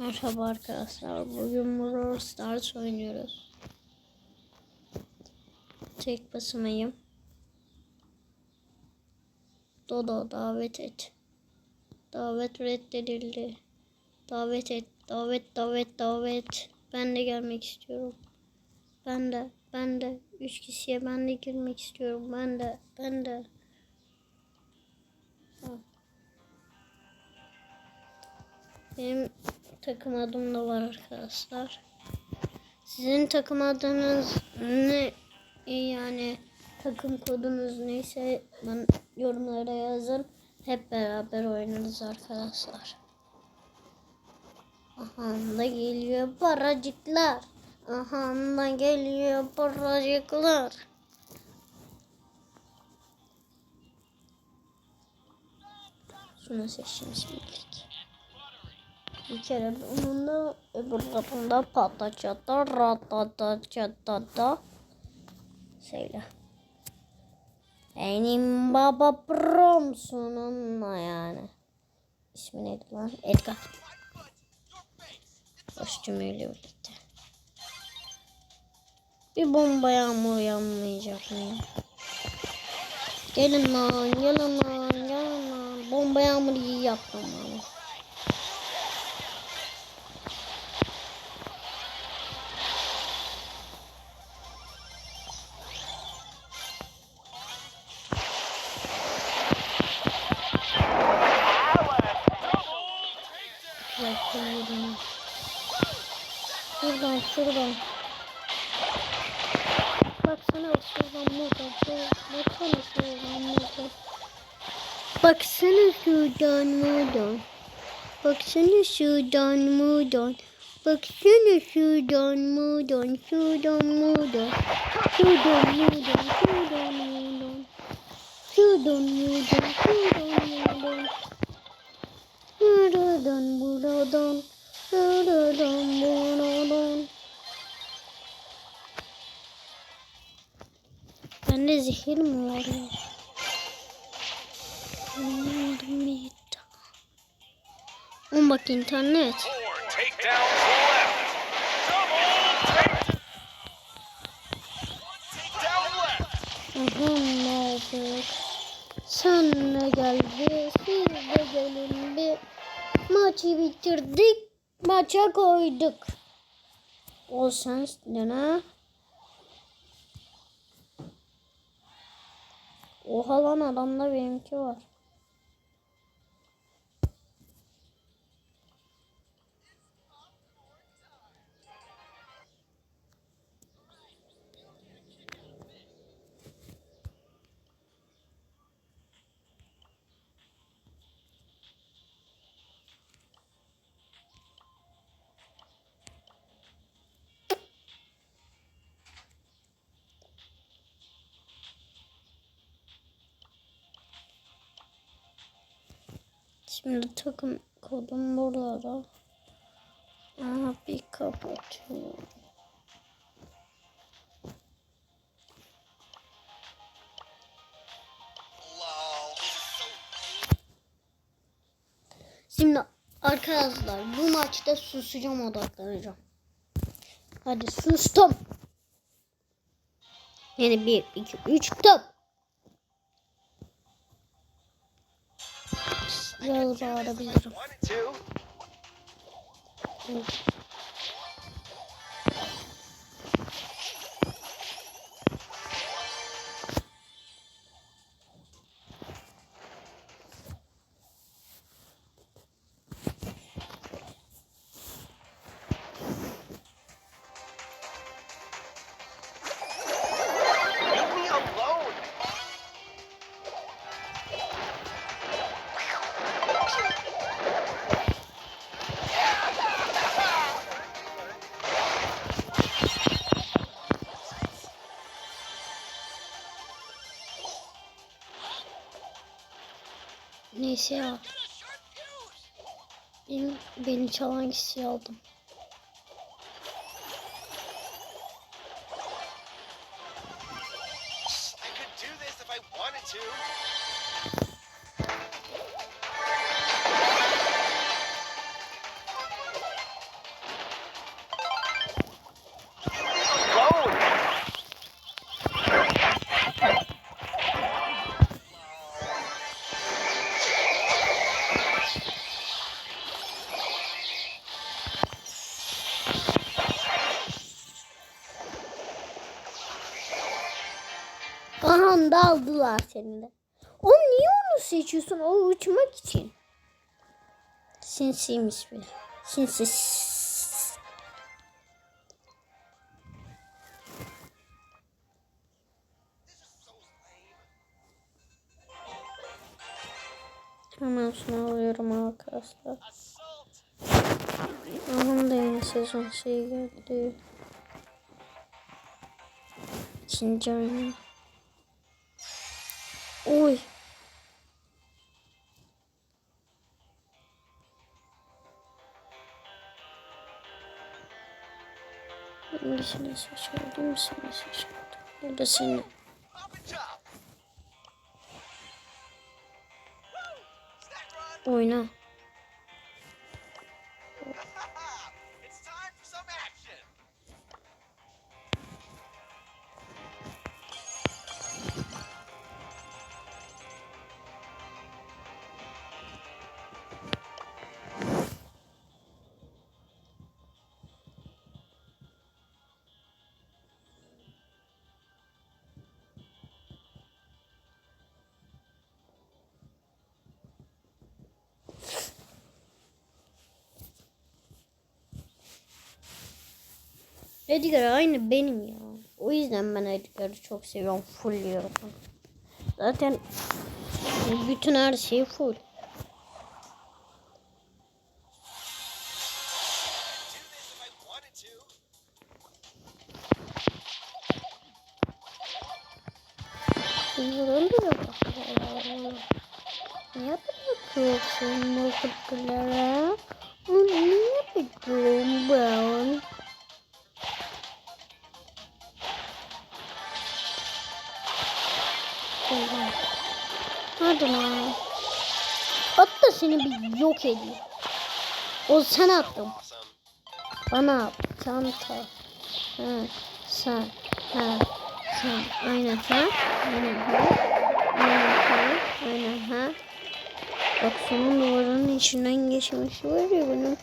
Merhaba arkadaşlar. Bugün Brawl Stars oynuyoruz. Tek basmayım. Dodo davet et. Davet reddedildi. Davet et. Davet davet davet. Ben de gelmek istiyorum. Ben de. Ben de. Üç kişiye ben de girmek istiyorum. Ben de. Ben de. Benim takım adım da var arkadaşlar. Sizin takım adınız ne? Yani takım kodunuz neyse ben yorumlara yazın. Hep beraber oynarız arkadaşlar. Aha da geliyor paracıklar. Aha da geliyor paracıklar. Şunu seçtim şimdilik. Bir kere bunun da öbür tarafında patlaçata ratata çatata. Söyle. Benim baba prom sonunda yani. İsmi neydi lan? Edgar. Kostümüyle birlikte. Bir bomba yağmur yanmayacak mı? Gelin lan, gelin lan, gelin lan. Bomba yağmuru iyi yaptım lan. Şuradan şuradan. Baksana şuradan buradan. şuradan. Baksana şuradan buradan. Baksana şuradan buradan. Baksana şuradan buradan. Baksana şuradan buradan. Şuradan buradan. Şuradan buradan. Şuradan buradan. Şuradan buradan. Şuradan buradan. Buradan buradan buradan buradan Bende zehir mi var ya? Anladım bir On bak internet. Aha ne oldu? Sen de gel bir, siz de gelin bir. Maçı bitirdik, maça koyduk. O sensin Oha lan adamda benimki var. Şimdi takım kodum burada. Aha bir kapatıyorum. Şimdi arkadaşlar bu maçta susacağım odaklanacağım. Hadi sustum. Yani bir, iki, üç, top. Biraz bağırabilirim. one Neyse ya. Benim, beni çalan kişiyi aldım. Aldılar seni de. O niye onu seçiyorsun? O uçmak için. Sinsiymiş bir. Sinsi. Hemen şunu alıyorum arkadaşlar. Onun da yeni sezon şey geldi. İkinci oyun. Oy. Hangisini seçerdim? Seni seçerdim. Ya da seni. Oyna. Edgar aynı benim ya. O yüzden ben Edgar'ı çok seviyorum. Fullliyorum. Zaten bütün her şey full. Niye bakıyorsun bu kırklara? Niye bakıyorsun ben? Oha. Hadi lan. At da seni bir yok edeyim. O sen. Awesome. Bana. Çanta. Ha, sen. Ha, sen. Aynen ha. Aynen ha. Aynen ha. Aynen ha. Bak sonun duvarın içinden geçmiş var ya benim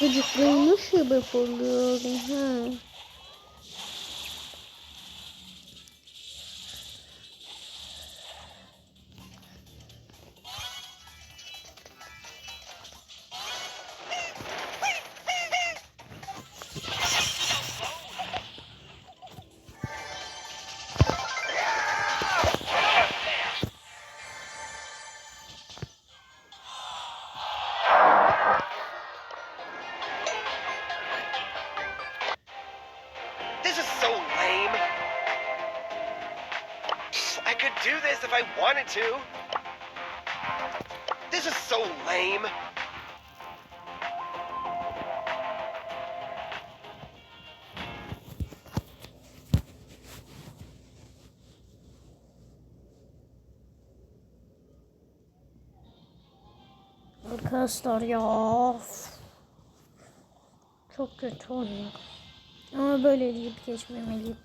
gıcıklığıma sebep oluyor. Ha. I wanted to. This is so lame. Arkadaşlar ya. Çok kötü oynuyor. Ama böyle deyip geçmemeliyim.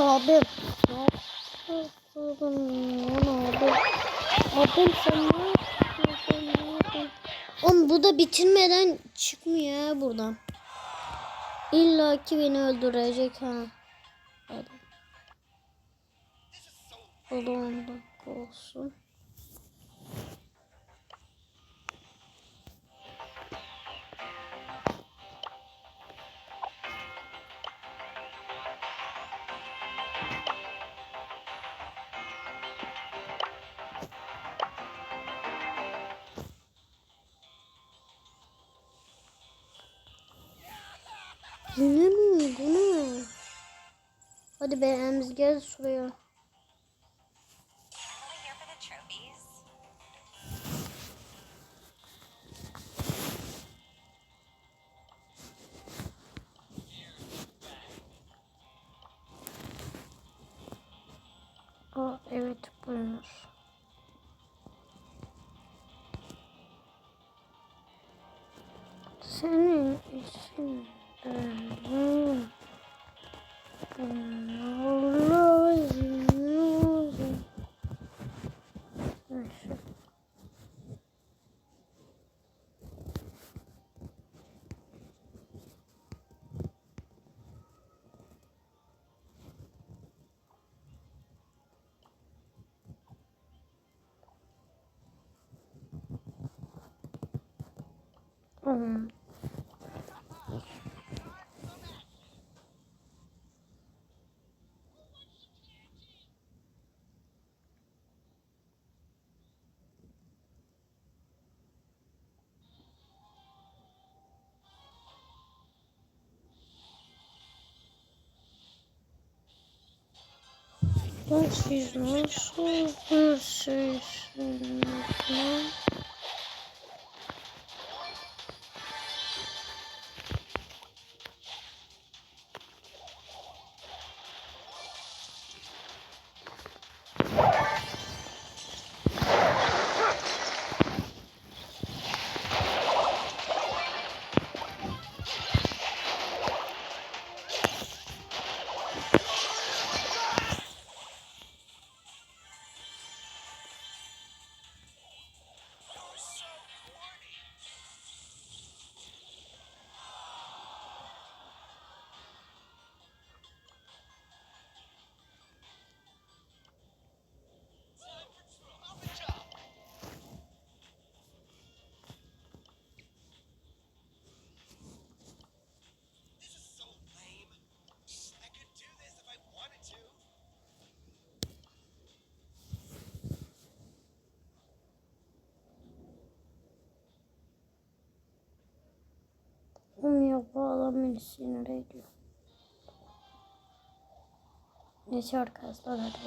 Yapıyorsun lan abim? Sen ne? Oğlum bu da bitirmeden çıkmıyor buradan. İlla ki beni öldürecek ha. Hadi. O da 10 dakika Bu ne? Hadi be Emz gel şuraya. Hmm. Lan siz nasıl bir şeysiniz lan? Adam beni sinir ediyor. Neyse arkadaşlar hadi